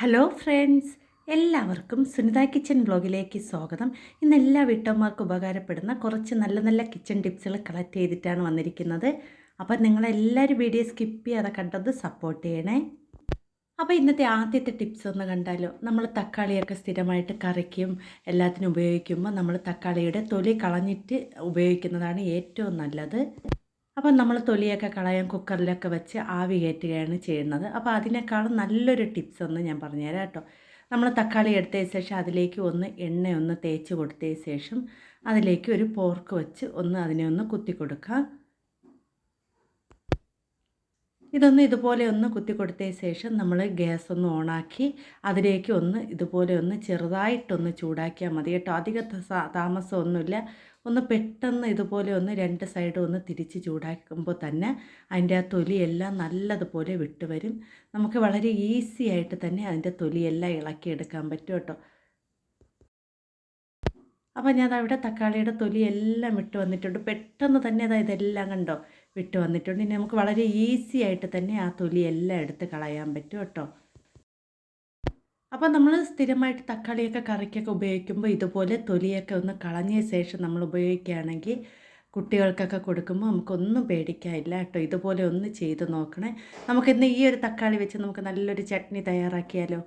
Hello friends എല്ലാവർക്കും Sunitha kitchen ബ്ലോഗിലേക്ക് സ്വാഗതം. ഇന്ന് എല്ലാ വീട്ടമ്മമാർക്കും ഉപകാരപ്പെടുന്ന കുറച്ച് നല്ല നല്ല കിച്ചൺ ടിപ്സുകൾ കളക്ട് ചെയ്തിട്ടാണ് വന്നിരിക്കുന്നത്. അപ്പോൾ നിങ്ങളെല്ലാവരും വീഡിയോ സ്കിപ്പ് ചെയ്യാതെ കണ്ടത് സപ്പോർട്ട് ചെയ്യണേ. അപ്പോൾ ഇന്നത്തെ ആദ്യത്തെ ടിപ്സ് ഒന്ന് കണ്ടാലോ? നമ്മൾ തക്കാളിയൊക്കെ സ്ഥിരമായിട്ട് കറിക്കും എല്ലാത്തിനും ഉപയോഗിക്കുമ്പോൾ നമ്മൾ തക്കാളിയുടെ തൊലി കളഞ്ഞിട്ട് ഉപയോഗിക്കുന്നതാണ് ഏറ്റവും നല്ലത്. അപ്പം നമ്മൾ തൊലിയൊക്കെ കളയാൻ കുക്കറിലൊക്കെ വെച്ച് ആവി കയറ്റുകയാണ് ചെയ്യുന്നത്. അപ്പോൾ അതിനേക്കാളും നല്ലൊരു ടിപ്സ് ഒന്ന് ഞാൻ പറഞ്ഞുതരാം കേട്ടോ. നമ്മൾ തക്കാളി എടുത്തതിന് ശേഷം അതിലേക്ക് ഒന്ന് എണ്ണ ഒന്ന് തേച്ച് കൊടുത്തതിന് ശേഷം അതിലേക്ക് ഒരു പോർക്ക് വെച്ച് ഒന്ന് അതിനെ ഒന്ന് കുത്തി കൊടുക്കാം ഇതൊന്ന് ഇതുപോലെ ഒന്ന് കുത്തി കൊടുത്തതിന് ശേഷം നമ്മൾ ഗ്യാസ് ഒന്ന് ഓണാക്കി അതിലേക്ക് ഒന്ന് ഇതുപോലെ ഒന്ന് ചെറുതായിട്ടൊന്ന് ചൂടാക്കിയാൽ മതി കേട്ടോ. അധിക താമസമൊന്നുമില്ല. ഒന്ന് പെട്ടെന്ന് ഇതുപോലെ ഒന്ന് രണ്ട് സൈഡും ഒന്ന് തിരിച്ച് ചൂടാക്കുമ്പോൾ തന്നെ അതിന്റെ ആ തൊലിയെല്ലാം നല്ലതുപോലെ വിട്ട് വരും നമുക്ക് വളരെ ഈസി ആയിട്ട് തന്നെ അതിന്റെ തൊലിയെല്ലാം ഇളക്കിയെടുക്കാൻ പറ്റും കേട്ടോ. അപ്പോൾ ഞാൻ അവിടെ തക്കാളിയുടെ തൊലിയെല്ലാം ഇട്ട് വന്നിട്ടുണ്ട്. പെട്ടെന്ന് തന്നെ അതായത് ഇതെല്ലാം കണ്ടോ? വിട്ട് വന്നിട്ടുണ്ട്. ഇനി നമുക്ക് വളരെ ഈസി ആയിട്ട് തന്നെ ആ തൊലി എല്ലാം എടുത്ത് കളയാൻ പറ്റും കേട്ടോ. അപ്പോൾ നമ്മൾ സ്ഥിരമായിട്ട് തക്കാളിയൊക്കെ കറിക്കൊക്കെ ഉപയോഗിക്കുമ്പോൾ ഇതുപോലെ തൊലിയൊക്കെ ഒന്ന് കളഞ്ഞ ശേഷം നമ്മൾ ഉപയോഗിക്കുകയാണെങ്കിൽ കുട്ടികൾക്കൊക്കെ കൊടുക്കുമ്പോൾ നമുക്കൊന്നും പേടിക്കാനില്ല കേട്ടോ. ഇതുപോലെ ഒന്ന് ചെയ്ത് നോക്കണേ. നമുക്കിന്ന് ഈ ഒരു തക്കാളി വെച്ച് നമുക്ക് നല്ലൊരു ചട്നി തയ്യാറാക്കിയാലോ?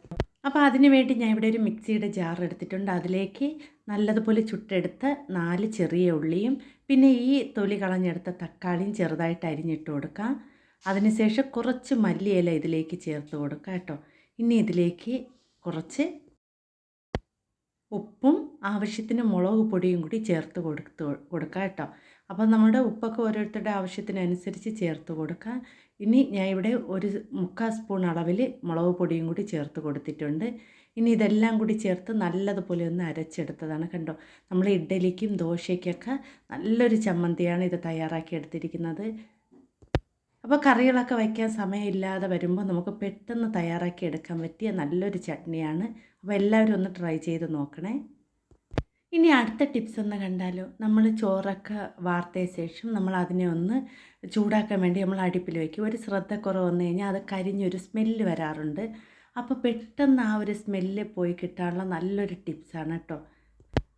അപ്പോൾ അതിന് വേണ്ടി ഞാൻ ഇവിടെ ഒരു മിക്സിയുടെ ജാർ എടുത്തിട്ടുണ്ട്. അതിലേക്ക് നല്ലതുപോലെ ചുട്ടെടുത്ത് നാല് ചെറിയ ഉള്ളിയും പിന്നെ ഈ തൊലി കളഞ്ഞെടുത്ത തക്കാളിയും ചെറുതായിട്ട് അരിഞ്ഞിട്ട് കൊടുക്കാം. അതിനുശേഷം കുറച്ച് മല്ലിയില ഇതിലേക്ക് ചേർത്ത് കൊടുക്കാം കേട്ടോ. ഇനി ഇതിലേക്ക് കുറച്ച് ഉപ്പും ആവശ്യത്തിന് മുളക് പൊടിയും കൂടി ചേർത്ത് കൊടുത്ത് കൊടുക്കാം കേട്ടോ. അപ്പോൾ നമ്മുടെ ഉപ്പൊക്കെ ഓരോരുത്തരുടെ ആവശ്യത്തിനനുസരിച്ച് ചേർത്ത് കൊടുക്കുക ഇനി ഞാൻ ഇവിടെ ഒരു മുക്കാൽ സ്പൂൺ അളവിൽ മുളക് പൊടിയും കൂടി ചേർത്ത് കൊടുത്തിട്ടുണ്ട്. ഇനി ഇതെല്ലാം കൂടി ചേർത്ത് നല്ലതുപോലെ ഒന്ന് അരച്ചെടുത്തതാണ് കണ്ടോ? നമ്മൾ ഇഡ്ഡലിക്കും ദോശയ്ക്കൊക്കെ നല്ലൊരു ചമ്മന്തിയാണ് ഇത് തയ്യാറാക്കി എടുത്തിരിക്കുന്നത്. അപ്പോൾ കറികളൊക്കെ വയ്ക്കാൻ സമയമില്ലാതെ വരുമ്പോൾ നമുക്ക് പെട്ടെന്ന് തയ്യാറാക്കി എടുക്കാൻ പറ്റിയ നല്ലൊരു ചട്നിയാണ്. അപ്പോൾ എല്ലാവരും ഒന്ന് ട്രൈ ചെയ്ത് നോക്കണേ. ഇനി അടുത്ത ടിപ്സ് ഒന്ന് കണ്ടാലോ? നമ്മൾ ചോറൊക്കെ വാർത്തയ ശേഷം നമ്മൾ അതിനെ ഒന്ന് ചൂടാക്കാൻ വേണ്ടി നമ്മൾ അടുപ്പിൽ വയ്ക്കും ഒരു ശ്രദ്ധക്കുറവ് വന്നു കഴിഞ്ഞാൽ അത് കരിഞ്ഞൊരു സ്മെല്ല് വരാറുണ്ട്. അപ്പോൾ പെട്ടെന്ന് ആ ഒരു സ്മെല്ല് പോയി കിട്ടാനുള്ള നല്ലൊരു ടിപ്സാണ് കേട്ടോ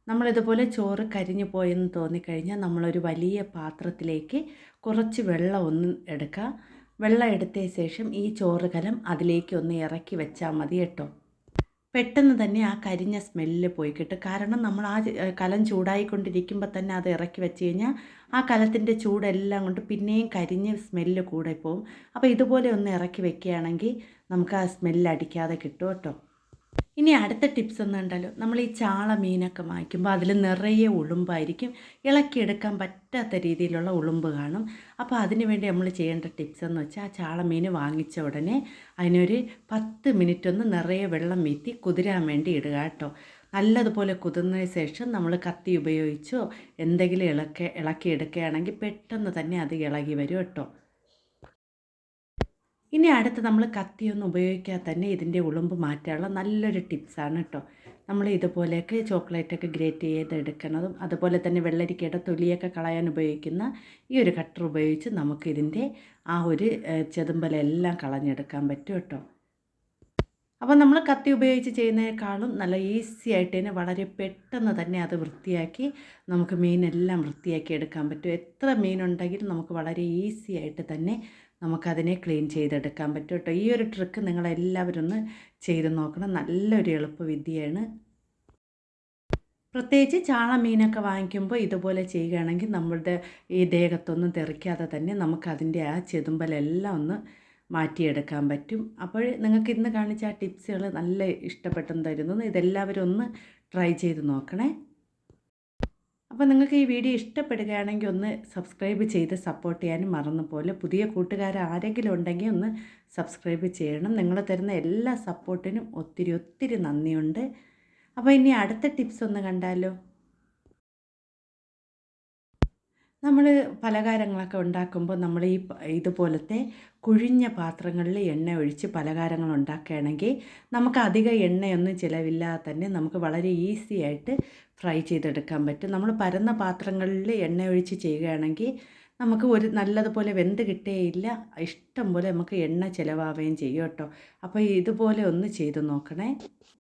നമ്മളിതുപോലെ ചോറ് കരിഞ്ഞു പോയെന്ന് തോന്നിക്കഴിഞ്ഞാൽ നമ്മളൊരു വലിയ പാത്രത്തിലേക്ക് കുറച്ച് വെള്ളം ഒന്ന് എടുക്കുക. വെള്ളം എടുത്തതിന് ശേഷം ഈ ചോറ് കലം അതിലേക്ക് ഒന്ന് ഇറക്കി വെച്ചാൽ മതി കേട്ടോ. പെട്ടെന്ന് തന്നെ ആ കരിഞ്ഞ സ്മെല്ല് പോയി കിട്ടും. കാരണം നമ്മൾ ആ കലം ചൂടായിക്കൊണ്ടിരിക്കുമ്പോൾ തന്നെ അത് ഇറക്കി വെച്ച് കഴിഞ്ഞാൽ ആ കലത്തിന്റെ ചൂടെല്ലാം കൊണ്ട് പിന്നെയും കരിഞ്ഞ് സ്മെല്ല് കൂടെ പോവും. അപ്പോൾ ഇതുപോലെ ഒന്ന് ഇറക്കി വെക്കുകയാണെങ്കിൽ നമുക്ക് ആ സ്മെല്ല് അടിക്കാതെ കിട്ടും കേട്ടോ. ഇനി അടുത്ത ടിപ്സ് എന്നുണ്ടല്ലോ നമ്മൾ ഈ ചാള മീനൊക്കെ വാങ്ങിക്കുമ്പോൾ അതിൽ നിറയെ ഉളുമ്പായിരിക്കും. ഇളക്കിയെടുക്കാൻ പറ്റാത്ത രീതിയിലുള്ള ഉളുമ്പ് കാണും. അപ്പോൾ അതിന് വേണ്ടി നമ്മൾ ചെയ്യേണ്ട ടിപ്സ് എന്ന് വെച്ചാൽ ആ ചാള മീൻ വാങ്ങിച്ച ഉടനെ അതിനൊരു പത്ത് മിനിറ്റ് ഒന്ന് നിറയെ വെള്ളം വീത്തി കുതിരാൻ വേണ്ടി ഇടുക കേട്ടോ. നല്ലതുപോലെ കുതിർന്നതിന് ശേഷം നമ്മൾ കത്തി ഉപയോഗിച്ചോ എന്തെങ്കിലും ഇളക്കി ഇളക്കിയെടുക്കുകയാണെങ്കിൽ പെട്ടെന്ന് തന്നെ അത് ഇളകി വരും കേട്ടോ. ഇനി അടുത്ത് നമ്മൾ കത്തിയൊന്നും ഉപയോഗിക്കാതെ തന്നെ ഇതിന്റെ ഉളുമ്പ് മാറ്റാനുള്ള നല്ലൊരു ടിപ്സാണ് കേട്ടോ. നമ്മൾ ഇതുപോലെയൊക്കെ ചോക്ലേറ്റൊക്കെ ഗ്രേറ്റ് ചെയ്ത് എടുക്കുന്നതും അതുപോലെ തന്നെ വെള്ളരിക്കയുടെ തൊലിയൊക്കെ കളയാൻ ഉപയോഗിക്കുന്ന ഈ ഒരു കട്ടർ ഉപയോഗിച്ച് നമുക്ക് ഇതിന്റെ ആ ഒരു ചെതുമ്പലെല്ലാം കളഞ്ഞെടുക്കാൻ പറ്റും കേട്ടോ. അപ്പോൾ നമ്മൾ കത്തി ഉപയോഗിച്ച് ചെയ്യുന്നതിനേക്കാളും നല്ല ഈസി ആയിട്ട് തന്നെ വളരെ പെട്ടെന്ന് തന്നെ അത് വൃത്തിയാക്കി നമുക്ക് മീനെല്ലാം വൃത്തിയാക്കി എടുക്കാൻ പറ്റും. എത്ര മീനുണ്ടെങ്കിലും നമുക്ക് വളരെ ഈസി ആയിട്ട് തന്നെ നമുക്കതിനെ ക്ലീൻ ചെയ്തെടുക്കാൻ പറ്റും കേട്ടോ. ഈ ഒരു ട്രിക്ക് നിങ്ങളെല്ലാവരും ഒന്ന് ചെയ്ത് നോക്കണം. നല്ലൊരു എളുപ്പവിദ്യയാണ്. പ്രത്യേകിച്ച് ചാള മീനൊക്കെ വാങ്ങിക്കുമ്പോൾ ഇതുപോലെ ചെയ്യുകയാണെങ്കിൽ നമ്മളുടെ ഈ ദേഹത്തൊന്നും തെറിക്കാതെ തന്നെ നമുക്കതിന്റെ ആ ചെതുമ്പലെല്ലാം ഒന്ന് മാറ്റിയെടുക്കാൻ പറ്റും. അപ്പോൾ നിങ്ങൾക്ക് ഇന്ന് കാണിച്ച ആ ടിപ്സുകൾ നല്ല ഇഷ്ടപ്പെട്ടെന്ന് തരുന്നു. ഇതെല്ലാവരും ഒന്ന് ട്രൈ ചെയ്ത് നോക്കണേ. അപ്പോൾ നിങ്ങൾക്ക് ഈ വീഡിയോ ഇഷ്ടപ്പെടുകയാണെങ്കിൽ ഒന്ന് സബ്സ്ക്രൈബ് ചെയ്ത് സപ്പോർട്ട് ചെയ്യാനും മറന്നു പോലെ പുതിയ കൂട്ടുകാർ ആരെങ്കിലും ഉണ്ടെങ്കിൽ ഒന്ന് സബ്സ്ക്രൈബ് ചെയ്യണം. നിങ്ങൾ തരുന്ന എല്ലാ സപ്പോർട്ടിനും ഒത്തിരി ഒത്തിരി നന്ദിയുണ്ട്. അപ്പോൾ ഇനി അടുത്ത ടിപ്സ് ഒന്ന് കണ്ടാലോ? നമ്മൾ പലഹാരങ്ങളൊക്കെ ഉണ്ടാക്കുമ്പോൾ നമ്മൾ ഈ ഇതുപോലത്തെ കുഴിഞ്ഞ പാത്രങ്ങളിൽ എണ്ണ ഒഴിച്ച് പലഹാരങ്ങൾ ഉണ്ടാക്കുകയാണെങ്കിൽ നമുക്ക് അധികം എണ്ണയൊന്നും ചിലവില്ലാതെ തന്നെ നമുക്ക് വളരെ ഈസി ആയിട്ട് ഫ്രൈ ചെയ്തെടുക്കാൻ പറ്റും. നമ്മൾ പരന്ന പാത്രങ്ങളിൽ എണ്ണ ഒഴിച്ച് ചെയ്യുകയാണെങ്കിൽ നമുക്ക് ഒരു നല്ലതുപോലെ വെന്ത് കിട്ടുകയില്ല ഇഷ്ടം പോലെ നമുക്ക് എണ്ണ ചിലവാവുകയും ചെയ്യും കേട്ടോ. അപ്പോൾ ഇതുപോലെ ഒന്ന് ചെയ്ത് നോക്കണേ.